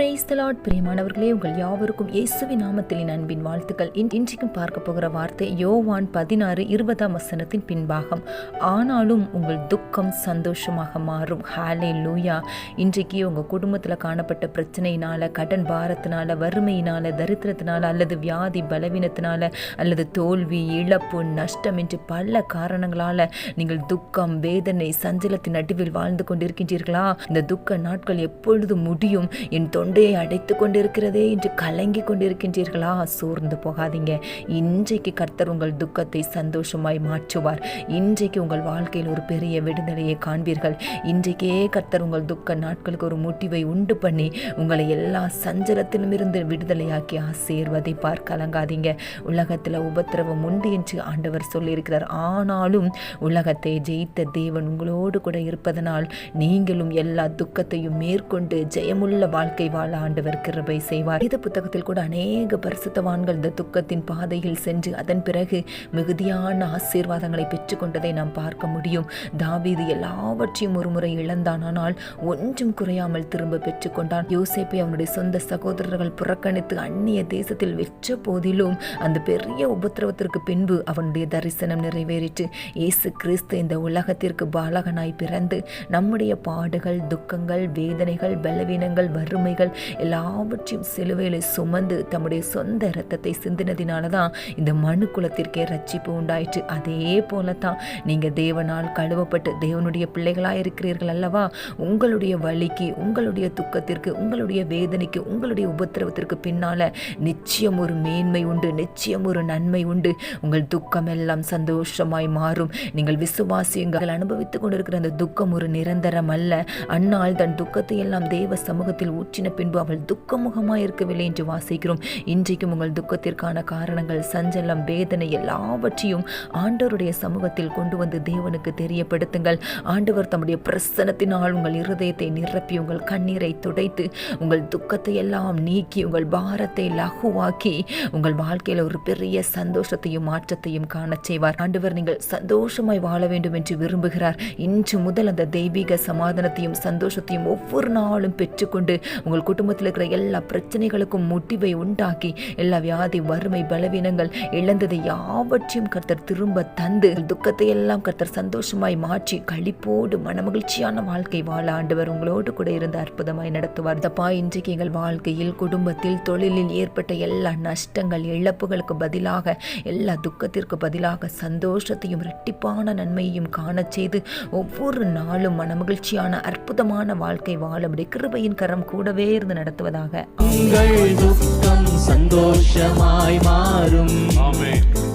Brace தலாட் பிரியமானவர்களே உங்கள் யாவருக்கும் இயேசுவி நாமத்தில் அன்பின் வாழ்த்துக்கள். இன்றைக்கும் பார்க்க போகிற வார்த்தை யோவான் பதினாறு இருபதாம் வசனத்தின் பின்பாகம். ஆனாலும் உங்கள் துக்கம் சந்தோஷமாக மாறும். ஹாலே லூயா இன்றைக்கு உங்கள் குடும்பத்தில் காணப்பட்ட பிரச்சனையினால கடன் பாரத்தினால வறுமையினால தரித்திரத்தினால அல்லது வியாதி பலவீனத்தினால அல்லது தோல்வி இழப்பு நஷ்டம் என்று பல காரணங்களால நீங்கள் துக்கம் வேதனை சஞ்சலத்தின் நடுவில் வாழ்ந்து கொண்டிருக்கின்றீர்களா? இந்த துக்க நாட்கள் எப்பொழுது முடியும்? என் தொண்டையை அடைத்து கொண்டிருக்கிறதே என்று கலங்கி கொண்டிருக்கின்றீர்களா? சோர்ந்து போகாதீங்க. இன்றைக்கு கர்த்தர் உங்கள் துக்கத்தை சந்தோஷமாய் மாற்றுவார். இன்றைக்கு உங்கள் வாழ்க்கையில் ஒரு பெரிய விடுதலையை காண்பீர்கள். இன்றைக்கே கர்த்தர் உங்கள் துக்க நாட்களுக்கு ஒரு முடிவை உண்டு பண்ணி உங்களை எல்லா சஞ்சலத்திலும் இருந்து விடுதலையாக்கி ஆசீர்வதிப்பார். கலங்காதீங்க. உலகத்தில் உபத்திரவம் உண்டு என்று ஆண்டவர் சொல்லியிருக்கிறார். ஆனாலும் உலகத்தை ஜெயித்த தேவன் உங்களோடு கூட இருப்பதனால் நீங்களும் எல்லா துக்கத்தையும் மேற்கொண்டு ஜெயமுள்ள வாழ்க்கை வாழ ஆண்டவர் கிருபை செய்வார். இந்த புத்தகத்தில் கூட அநேக பரிசுத்தவான்கள் இந்த துக்கத்தின் பாதையில் சென்று அதன் பிறகு மிகுதியான ஆசீர்வாதங்களை பெற்றுக்கொண்டதை நாம் பார்க்க முடியும். தாவீது எல்லாவற்றையும் ஒரு முறை இழந்தான். ஆனால் ஒன்றும் குறையாமல் திரும்ப பெற்றுக்கொண்டான். யோசேப்பை அவனுடைய சொந்த சகோதரர்கள் புறக்கணித்து அந்நிய தேசத்தில் வெற்ற போதிலும் அந்த பெரிய உபத்திரவத்திற்கு பின்பு அவனுடைய தரிசனம் நிறைவேறிட்டு இயேசு கிறிஸ்து இந்த உலகத்திற்கு பாலகனாய் பிறந்து நம்முடைய பாடுகள் துக்கங்கள் வேதனைகள் பலவீனங்கள் வறுமைகள் எல்லாவற்றையும் சிலுவையில் சுமந்து தம்முடைய சொந்த இரத்தத்தை சிந்தினதினால தான் இந்த மனு குலத்திற்கே ரட்சிப்பு உண்டாயிற்று. அதே போல தான் நீங்கள் தேவனால் கழுவப்பட்டு தேவனுடைய பிள்ளைகளாக இருக்கிறீர்கள் அல்லவா? உங்களுடைய வழிக்கு உங்களுடைய துக்கத்திற்கு உங்களுடைய வேதனைக்கு உங்களுடைய உபத்திரவத்திற்கு பின்னால நிச்சயம் ஒரு மேன்மை உண்டு நிச்சயம் ஒரு நன்மை உண்டு. உங்கள் துக்கம் எல்லாம் சந்தோஷமாய் மாறும். நீங்கள் விசுவாசியுங்கள். அனுபவித்துக் கொண்டிருக்கிற அந்த துக்கம் ஒரு நிரந்தரம் அல்ல. அன்னால் தன் துக்கத்தை எல்லாம் தேவ சமூகத்தில் ஊற்றின பின்பு அவள் துக்கமுகமாக இருக்கவில்லை என்று வாசிக்கிறோம். இன்றைக்கும் உங்கள் துக்கத்திற்கான காரணங்கள் சஞ்சலம் வேதனை எல்லாவற்றையும் ஆண்டவருடைய சமூகத்தில் கொண்டு வந்து தேவனுக்கு தெரியப்படுத்துங்கள். ஆண்டவர் தம்முடைய பிரசனத்தினால் உங்கள் இருதயத்தை நிரப்பி உங்கள் கண்ணீரை துடைத்து உங்கள் துக்கத்தை எல்லாம் நீக்கி உங்கள் பாரத்தை லகுவாக்கி உங்கள் வாழ்க்கையில் ஒரு பெரிய சந்தோஷத்தையும் மாற்றத்தையும் காணச் செய்வார். ஆண்டவர் நீங்கள் சந்தோஷமாய் வாழ வேண்டும் என்று விரும்புகிறார். இன்று முதல் அந்த தெய்வீக சமாதானத்தையும் சந்தோஷத்தையும் ஒவ்வொரு நாளும் பெற்றுக்கொண்டு உங்கள் குடும்பத்தில் இருக்கிற எல்லா பிரச்சனைகளுக்கும் முடிவை உண்டாக்கி எல்லா வியாதி வறுமை பலவீனங்கள் இழந்ததை யாவற்றையும் கர்த்தர் திரும்ப தந்து துக்கத்தை எல்லாம் கர்த்தர் சந்தோஷமாய் மாற்றி களிப்போடு மனமகிழ்ச்சியான வாழ்க்கை வாழ ஆண்டவர் உங்களோடு கூட இருந்து அற்புதமாய் நடத்துவார். தப்பா இன்றைக்கு எங்கள் வாழ்க்கையில் குடும்பத்தில் தொழிலில் ஏற்பட்ட எல்லா நஷ்டங்கள் இழப்புகளுக்கு பதிலாக எல்லா துக்கத்திற்கு பதிலாக சந்தோஷத்தையும் இரட்டிப்பான நன்மையையும் காண செய்து ஒவ்வொரு நாளும் மனமகிழ்ச்சியான அற்புதமான வாழ்க்கை வாழபடி கிருபையின் கரம் கூடவே இருந்து நடத்துவதாக உங்கள் துக்கம் சந்தோஷமாய் மாறும்.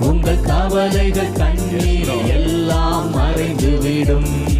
உங்கள் கவலைகள் கண்ணீர் எல்லாம் மறைந்துவிடும்.